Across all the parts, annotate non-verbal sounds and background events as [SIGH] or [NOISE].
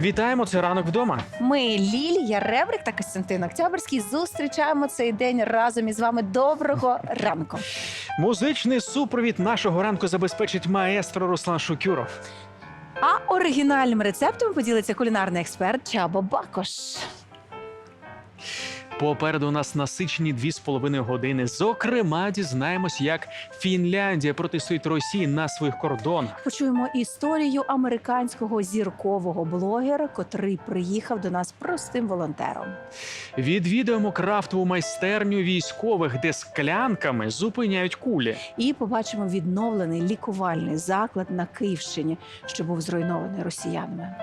Вітаємо це ранок вдома. Ми Лілія Ребрик та Костянтин Октябрьський зустрічаємо цей день разом із вами. Доброго [LAUGHS] ранку. Музичний супровід нашого ранку забезпечить маестро Руслан Шукюров. А оригінальним рецептом поділиться кулінарний експерт Чабо Бакош. Попереду у нас насичені дві з половиною години. Зокрема, дізнаємось, як Фінляндія протистоїть Росії на своїх кордонах. Почуємо історію американського зіркового блогера, котрий приїхав до нас простим волонтером. Відвідаємо крафтову майстерню військових, де склянками зупиняють кулі. І побачимо відновлений лікувальний заклад на Київщині, що був зруйнований росіянами.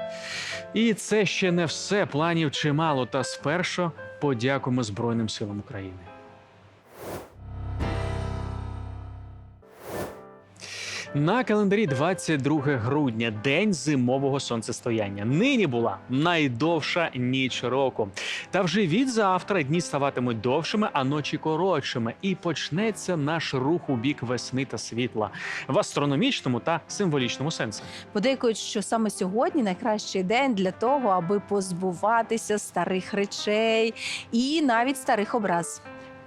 І це ще не все. Планів чимало. Та спершу подякуємо Збройним силам України. На календарі 22 грудня, день зимового сонцестояння. Нині була найдовша ніч року. Та вже від завтра дні ставатимуть довшими, а ночі коротшими. І почнеться наш рух у бік весни та світла в астрономічному та символічному сенсі. Подейкують, що саме сьогодні найкращий день для того, аби позбуватися старих речей і навіть старих образ.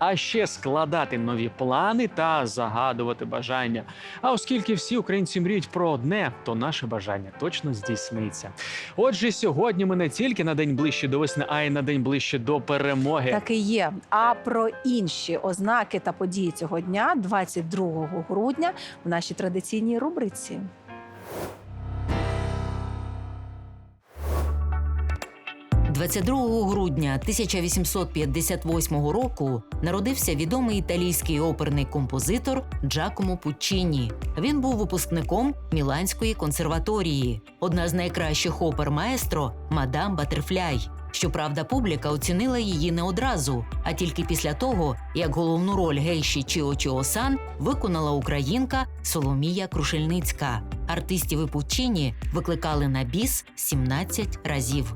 А ще складати нові плани та загадувати бажання. А оскільки всі українці мріють про одне, то наше бажання точно здійсниться. Отже, сьогодні ми не тільки на день ближче до весни, а й на день ближче до перемоги. Так і є. А про інші ознаки та події цього дня, 22 грудня, в нашій традиційній рубриці. – 22 грудня 1858 року народився відомий італійський оперний композитор Джакомо Пуччіні. Він був випускником Міланської консерваторії. Одна з найкращих опер маестро Мадам Батерфляй. Щоправда, публіка оцінила її не одразу, а тільки після того, як головну роль гейші Чіо Чіо-сан виконала українка Соломія Крушельницька. Артистів і Пуччіні викликали на біс 17 разів.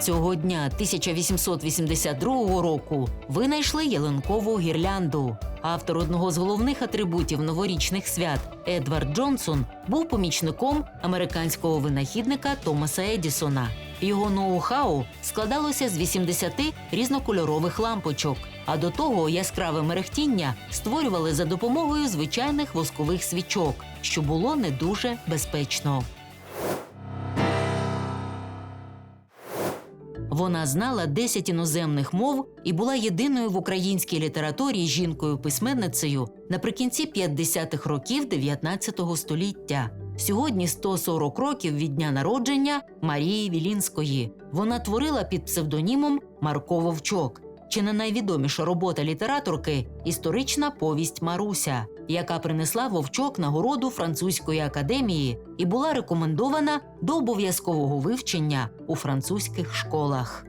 Цього дня 1882 року винайшли ялинкову гірлянду. Автор одного з головних атрибутів новорічних свят Едвард Джонсон був помічником американського винахідника Томаса Едісона. Його ноу-хау складалося з 80 різнокольорових лампочок. А до того яскраве мерехтіння створювали за допомогою звичайних воскових свічок, що було не дуже безпечно. Вона знала 10 іноземних мов і була єдиною в українській літературі жінкою-письменницею наприкінці 50-х років 19 століття. Сьогодні 140 років від дня народження Марії Вілінської. Вона творила під псевдонімом Марко Вовчок. Чи не найвідоміша робота літераторки історична повість Маруся, яка принесла вовчок нагороду французької академії і була рекомендована до обов'язкового вивчення у французьких школах.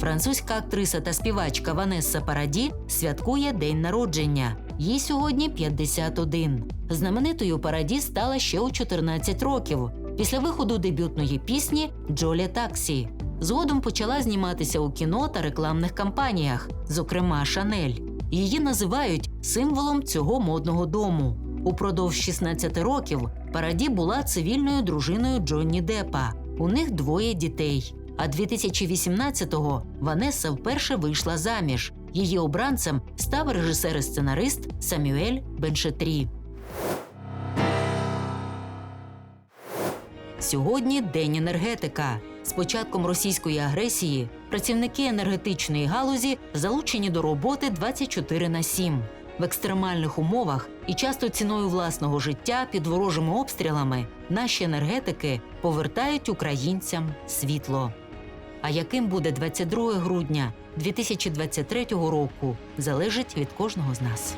Французька актриса та співачка Ванесса Параді святкує день народження. Їй сьогодні 51. Знаменитою Параді стала ще у 14 років після виходу дебютної пісні Джолі Таксі. Згодом почала зніматися у кіно та рекламних кампаніях, зокрема Шанель. Її називають символом цього модного дому. Упродовж 16 років Параді була цивільною дружиною Джонні Деппа. У них двоє дітей. А 2018-го Ванеса вперше вийшла заміж. Її обранцем став режисер і сценарист Самюель Беншетрі. Сьогодні день енергетика. З початком російської агресії працівники енергетичної галузі залучені до роботи 24 на 7. В екстремальних умовах і часто ціною власного життя під ворожими обстрілами наші енергетики повертають українцям світло. А яким буде 22 грудня 2023 року, залежить від кожного з нас.